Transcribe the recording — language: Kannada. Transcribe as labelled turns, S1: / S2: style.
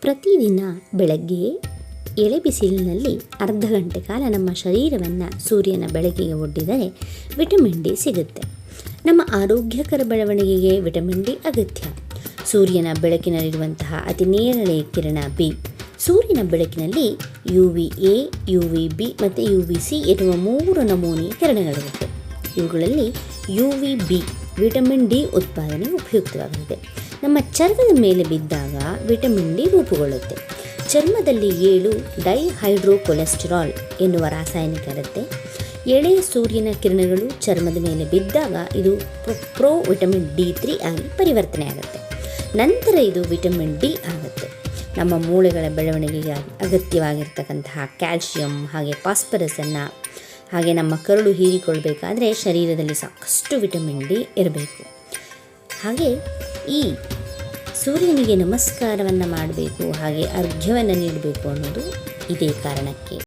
S1: ಪ್ರತಿದಿನ ಬೆಳಗ್ಗೆ ಎಳೆ ಬಿಸಿಲಿನಲ್ಲಿ ಅರ್ಧ ಗಂಟೆ ಕಾಲ ನಮ್ಮ ಶರೀರವನ್ನು ಸೂರ್ಯನ ಬೆಳಕಿಗೆ ಒಡ್ಡಿದರೆ ವಿಟಮಿನ್ ಡಿ ಸಿಗುತ್ತೆ. ನಮ್ಮ ಆರೋಗ್ಯಕರ ಬೆಳವಣಿಗೆಗೆ ವಿಟಮಿನ್ ಡಿ ಅಗತ್ಯ. ಸೂರ್ಯನ ಬೆಳಕಿನಲ್ಲಿರುವಂತಹ ಅತಿ ನೇರಳೆ ಕಿರಣ ಬಿ. ಸೂರ್ಯನ ಬೆಳಕಿನಲ್ಲಿ U V A, U V B ಮತ್ತು ಯು ವಿ ಸಿ ಎನ್ನುವ ಮೂರು ನಮೂನೆಯ ಕಿರಣಗಳಿರುತ್ತೆ ಇವುಗಳಲ್ಲಿ U V B vitamin D ಉತ್ಪಾದನೆ ಉಪಯುಕ್ತವಾಗಿದೆ ನಮ್ಮ ಚರ್ಮದ ಮೇಲೆ ಬಿದ್ದಾಗ ವಿಟಮಿನ್ ಡಿ ರೂಪುಗೊಳ್ಳುತ್ತೆ. ಚರ್ಮದಲ್ಲಿ ಏಳು ಡೈಹೈಡ್ರೋಕೊಲೆಸ್ಟರಾಲ್ ಎನ್ನುವ ರಾಸಾಯನಿಕ ಇರುತ್ತೆ. ಎಳೆಯ ಸೂರ್ಯನ ಕಿರಣಗಳು ಚರ್ಮದ ಮೇಲೆ ಬಿದ್ದಾಗ ಇದು pro- pro vitamin D three ಆಗಿ ಪರಿವರ್ತನೆ ಆಗುತ್ತೆ. ನಂತರ ಇದು ವಿಟಮಿನ್ ಡಿ ಆಗುತ್ತೆ. ನಮ್ಮ ಮೂಳೆಗಳ ಬೆಳವಣಿಗೆಗೆ ಅಗತ್ಯವಾಗಿರ್ತಕ್ಕಂತಹ ಕ್ಯಾಲ್ಶಿಯಂ ಹಾಗೆ ಫಾಸ್ಫರಸನ್ನು ಹಾಗೆ ನಮ್ಮ ಕರುಳು ಹೀರಿಕೊಳ್ಬೇಕಾದ್ರೆ ಶರೀರದಲ್ಲಿ ಸಾಕಷ್ಟು ವಿಟಮಿನ್ ಡಿ ಇರಬೇಕು. ಹಾಗೆ ಈ ಸೂರ್ಯನಿಗೆ ನಮಸ್ಕಾರವನ್ನು ಮಾಡಬೇಕು, ಹಾಗೆ ಅರ್ಘ್ಯವನ್ನು ನೀಡಬೇಕು ಅನ್ನೋದು ಇದೇ ಕಾರಣಕ್ಕೆ.